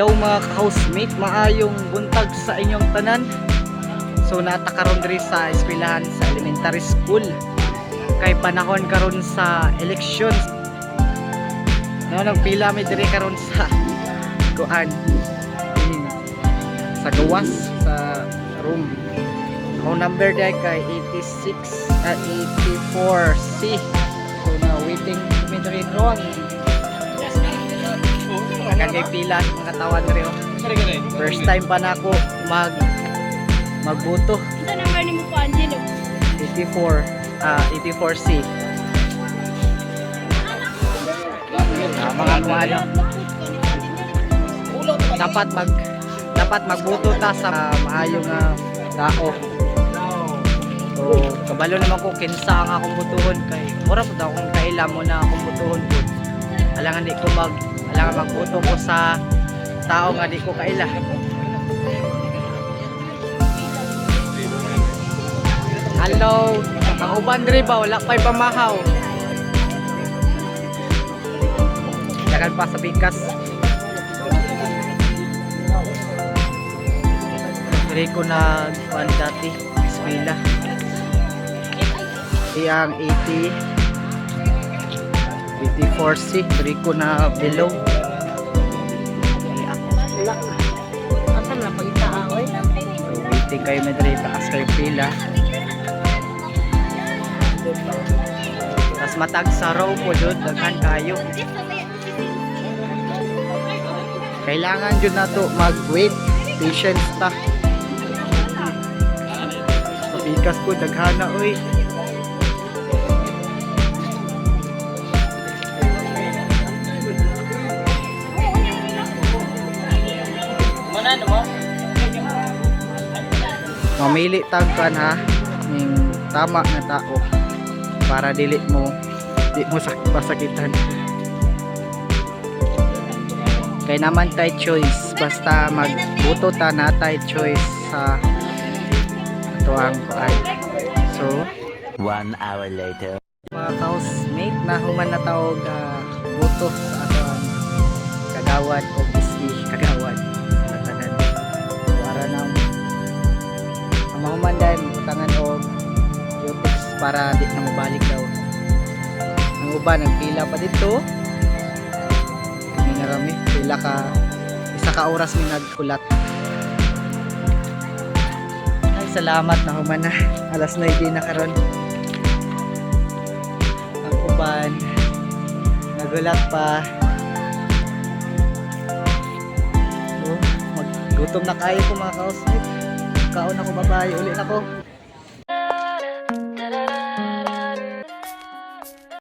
Hello mga ka-housemate, maayong buntag sa inyong tanan. So nata karon diri sa eskwelahan sa elementary school. Kay panahon karon sa elections. No nagpila mi diri karon sa kuan. hmm, Sa gawas sa room. Ako number day kay 86 at 84C. So na waiting mi diri ron. Kagay pila mga tawan diri. oh. First time pa na ako mag magbuto. Ito number ni mo po, Angelo. 84 ah 84C. Ah, mga kuano dapat mag dapat magbuto ta sa ah, maayong ah, tao. So, kabalo naman ko kinsa ang akong butuhon kay mura pud akong kaila mo na akong butuhon pud. Alangan di ko mag alangan magbuto ko sa tao nga di ko kaila. Hello, ang uban diri ba wala pa'y pamahaw. Dagan pa sa bikas. Diri ko na kuan dati, eskwela. Iyang 80 84C, diri ko na below. Waiting kayo na diri taas kayo pila. Tapos matag sa row po dun, daghan kayo. Kailangan dyan na to mag-wait. Patience ta. Sa bigas ko, daghana oy. Mamili tagpan ha ning tama nga tao para dili mo di mo sak pasakitan. Kay naman tay choice basta magbuto ta na tay choice sa ato ang kuan. So, One hour later. mga housemate na human na tawag uh, buto sa ato ang kagawad o para di na mabalik daw. Ang uban nagpila pa dito. Kami na pila ka isa ka oras mi nagkulat. Ay salamat na human na alas 9 na karon ang uban nagulat pa so, maggutom na kayo ko mga kausap kaon ako babae uli na ko